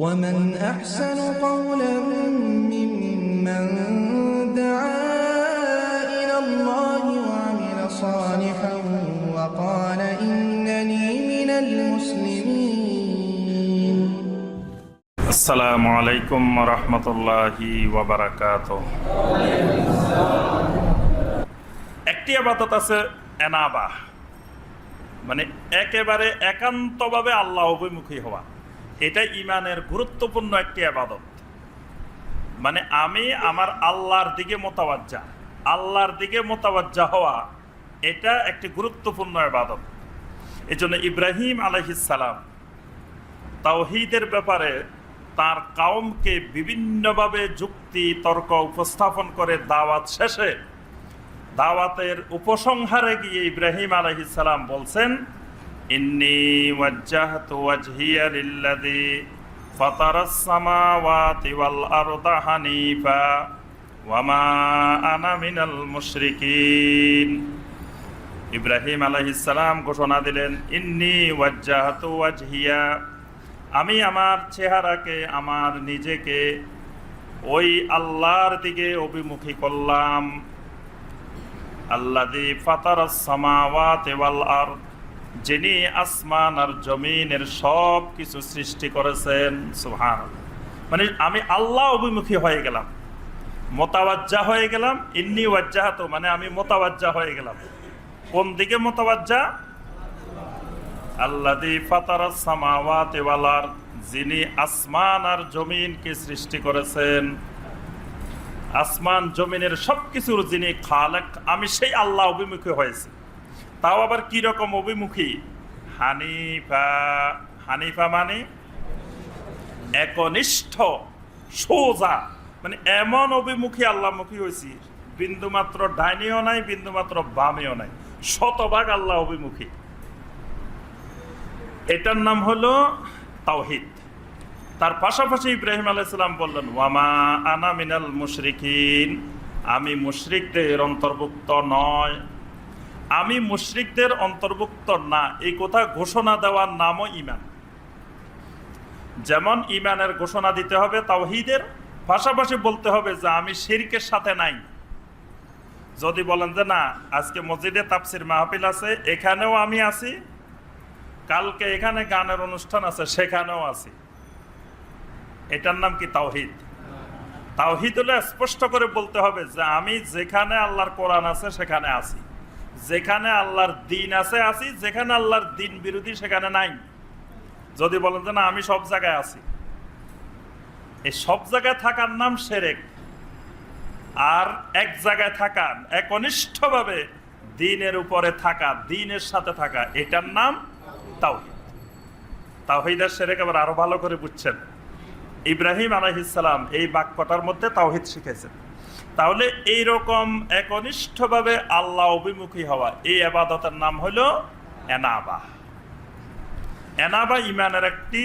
ومن أحسن قولا ممن دعا إلى الله وعمل صالحا وقال إنني من المسلمين আসসালামু আলাইকুম রহমতুল্লাহি ওয়াবারাকাত একটি আবাদত আছে এনাবা মানে একেবারে একান্তভাবে আল্লাহ অভিমুখী হওয়া এটা ইমানের গুরুত্বপূর্ণ একটি আবাদত। মানে আমি আমার আল্লাহর দিকে মোতাবাজ্জা, আল্লাহর দিকে মোতাবাজ্জা হওয়া এটা একটি গুরুত্বপূর্ণ আবাদত। এই জন্য ইব্রাহিম আলহিসাল্লাম তাওহিদের ব্যাপারে তার কাউমকে বিভিন্নভাবে যুক্তি, তর্ক উপস্থাপন করে দাওয়াত শেষে দাওয়াতের উপসংহারে গিয়ে ইব্রাহিম আলহিসাল্লাম বলছেন ইব্রাহিম আলহিসাল্লাম ঘোষণা দিলেন, ইন্নি ওয়াজ্জাহাতু আমি আমার চেহারাকে, আমার নিজেকে ওই আল্লাহর দিকে অভিমুখী করলাম। আল্লাদি ফাতার সামাওয়াত ওয়াল আরদ যিনি আসমান আর জমিনের সব কিছু সৃষ্টি করেছেন সুবহান মানে আমি আল্লাহ অভিমুখী হয়ে গেলাম মোতাবাজ্জা হয়ে গেলাম, ইন্নি ওয়াজ্জাহাত মানে আমি মোতাবাজ্জা হয়ে গেলাম। কোন দিকে মোতাবাজ্জা আল্লাদি ফাতার সামাওয়াত ওয়াল আরদ, যিনি আসমান আর জমিনকে সৃষ্টি করেছেন। আসমান, জমিনের সবকিছুর যিনি খালেক, আমি সেই আল্লাহ অভিমুখী হয়েছি। তাও আবার কি রকম অভিমুখী? হানিফা হানিফা মানে একনিষ্ঠ, সোজা। মানে এমন অভিমুখী আল্লাহমুখী হয়েছি, বিন্দুমাত্র ডাইনিও নাই, বিন্দুমাত্র বামেও নাই। শতভাগ আল্লাহ অভিমুখী। এটার নাম হলো তাওহিদ। তার পাশাপাশি ইব্রাহিম আলাইসাল্লাম বললেন, ওয়ামা আনা মিনাল মুশরিকিন। আমি মুশরিকদের অন্তর্ভুক্ত নয়। আমি মুশরিকদের অন্তর্ভুক্ত না। এই কথা ঘোষণা দেওয়ার নামও ইমান যেমন ইমানের ঘোষণা দিতে হবে তাওহিদের, পাশাপাশি বলতে হবে যে আমি শিরকের সাথে নাই। যদি বলেন যে না, আজকে মসজিদে তাপসির মাহফিল আছে, এখানেও আমি আছি, কালকে এখানে গানের অনুষ্ঠান আছে, সেখানেও আছি। এটার নাম কি তাওহিদ? তাওহিদ হলে স্পষ্ট করে বলতে হবে যে আমি যেখানে আল্লাহর কোরআন আছে, সেখানে আছি। যেখানে আল্লাহর দিন আছে, আছি। যেখানে আল্লাহর দিন বিরোধী, সেখানে নাই। যদি বলেন যে না, আমি সব জায়গায় আছি। এই সব জায়গায় থাকার নাম সেরেক। আর এক জায়গায় থাকা একনিষ্ঠভাবে দিনের উপরে থাকা, দিনের সাথে থাকা, এটার নাম তাওহিদ। তাওহিদের সেরেক আবার আরও ভালো করে বুঝছেন। ইব্রাহিম আলহিসাল্লাম এই বাক্যটার মধ্যে তাওহিদ শিখেছেন। তাহলে এই রকম একনিষ্ঠভাবে আল্লাহ অভিমুখী হওয়া, এই আবাদতের নাম হলো এনাবা। এনাবা ইমানের একটি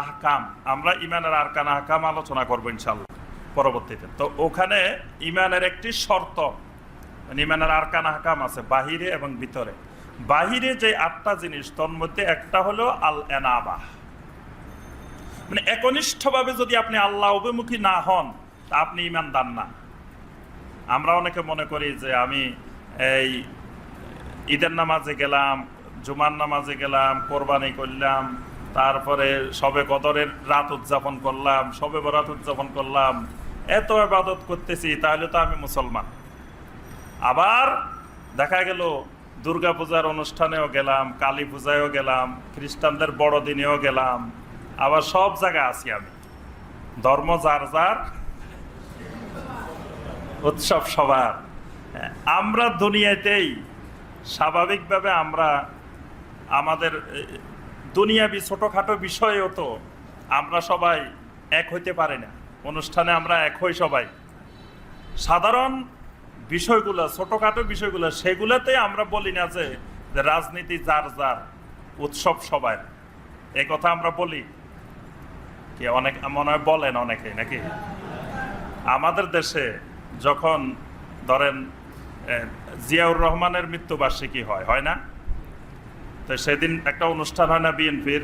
আহকাম। আমরা ইমানের আরকান আহকাম আলোচনা করব ইনশাল্লাহ পরবর্তীতে। তো ওখানে ইমানের একটি শর্ত মানে ইমানের আরকান আহকাম আছে বাহিরে এবং ভিতরে। বাহিরে যে আটটা জিনিস, তোর মধ্যে একটা হলো আল এনাবা। মানে একনিষ্ঠভাবে যদি আপনি আল্লাহ অভিমুখী না হন আপনি ইমানদার না। আমরা অনেকে মনে করি যে আমি এই ঈদের নামাজে গেলাম, জুমার নামাজে গেলাম, কোরবানি করলাম, তারপরে সবে কদরের রাত উদযাপন করলাম, সবে বরাত উদযাপন করলাম, এত আবাদত করতেছি, তাহলে তো আমি মুসলমান। আবার দেখা গেল দুর্গা পূজার অনুষ্ঠানেও গেলাম কালী পূজায়ও গেলাম, খ্রিস্টানদের বড়দিনেও গেলাম, আবার সব জায়গায় আছি আমি। ধর্ম যার যার উৎসব সবার আমরা দুনিয়াতেই স্বাভাবিকভাবে আমরা আমাদের এ, দুনিয়াবি ছোটোখাটো বিষয়েও তো আমরা সবাই এক হইতে পারি না। অনুষ্ঠানে আমরা এক হই সবাই। সাধারণ বিষয়গুলো ছোটোখাটো বিষয়গুলো সেগুলোতে আমরা বলি না যে রাজনীতি যার যার উৎসব সবার। এই কথা আমরা বলি। কি অনেক মনে হয় বলেন অনেকে নাকি? আমাদের দেশে যখন ধরেন জিয়াউর রহমানের মৃত্যুবার্ষিকী হয় হয় না? তো সেদিন একটা অনুষ্ঠান হয় না বিএনপির?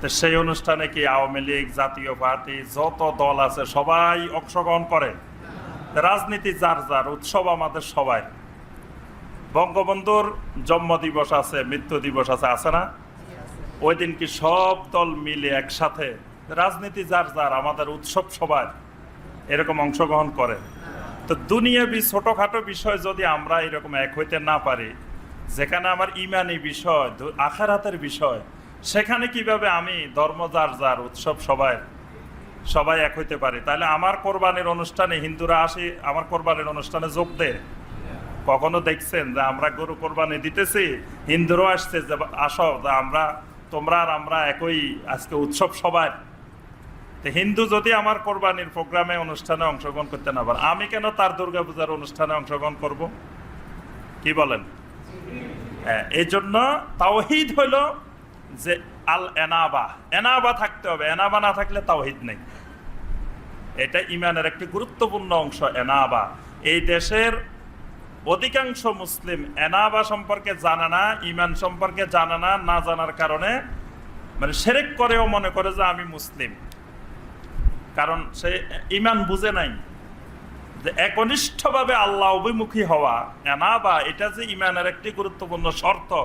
তো সেই অনুষ্ঠানে কি আওয়ামী লীগ, জাতীয় পার্টি, যত দল আছে, সবাই অংশগ্রহণ করে? রাজনীতি যার যার, উৎসব আমাদের সবাই। বঙ্গবন্ধুর জন্ম দিবস আছে, মৃত্যু দিবস আছে আছে না? ওই দিন কি সব দল মিলে একসাথে, রাজনীতি যার যার, আমাদের উৎসব সবার, এরকম অংশগ্রহণ করে। তো দুনিয়াবি ছোটোখাটো বিষয় যদি আমরা এরকম এক হইতে না পারি, যেখানে আমার ইমানি বিষয় আখারাতের বিষয়, সেখানে কীভাবে আমি ধর্ম যার যার উৎসব সবাই সবাই এক হইতে পারি? তাহলে আমার কোরবানির অনুষ্ঠানে হিন্দুরা আসে, আমার কোরবানির অনুষ্ঠানে যোগ দেয়। কখনো দেখছেন যে আমরা গরু কোরবানি দিতেছি, হিন্দুরাও আসছে যে আসো আমরা, তোমরা আর আমরা একই আজকে উৎসব সবাই। তো হিন্দু যদি আমার কোরবানির প্রোগ্রামে, অনুষ্ঠানে অংশগ্রহণ করতে না পারে, আমি কেন তার দুর্গাপূজার অনুষ্ঠানে অংশগ্রহণ করব? কি বলেন? হ্যাঁ এই জন্য তাওহিদ হইল যে আল এনাবা। এনাবা থাকতে হবে, এনাবা না থাকলে তাওহিদ নেই। এটা ইমানের একটি গুরুত্বপূর্ণ অংশ, এনাবা। এই দেশের অধিকাংশ মুসলিম এনাবা সম্পর্কে জানে না, ইমান সম্পর্কে জানে না না জানার কারণে মানে সেরেক করেও মনে করে যে আমি মুসলিম। কারণ সে ইমান বুঝে নাই। যে একনিষ্ঠভাবে আল্লাহ অভিমুখী হওয়া এনা বা এটা যে ইমানের একটি গুরুত্বপূর্ণ শর্ত,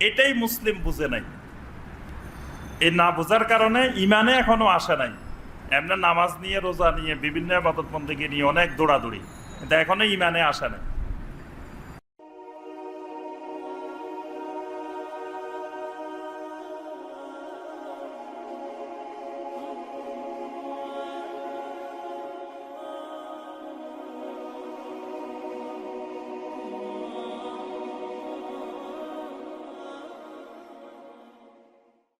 এটাই মুসলিম বুঝে নাই। এই না বোঝার কারণে ইমানে এখনও আসে নাই। এমনি নামাজ নিয়ে, রোজা নিয়ে, বিভিন্ন আবাদতবন্দিকে নিয়ে অনেক দৌড়াদৌড়ি। কিন্তু এখনও ইমানে আসে নাই।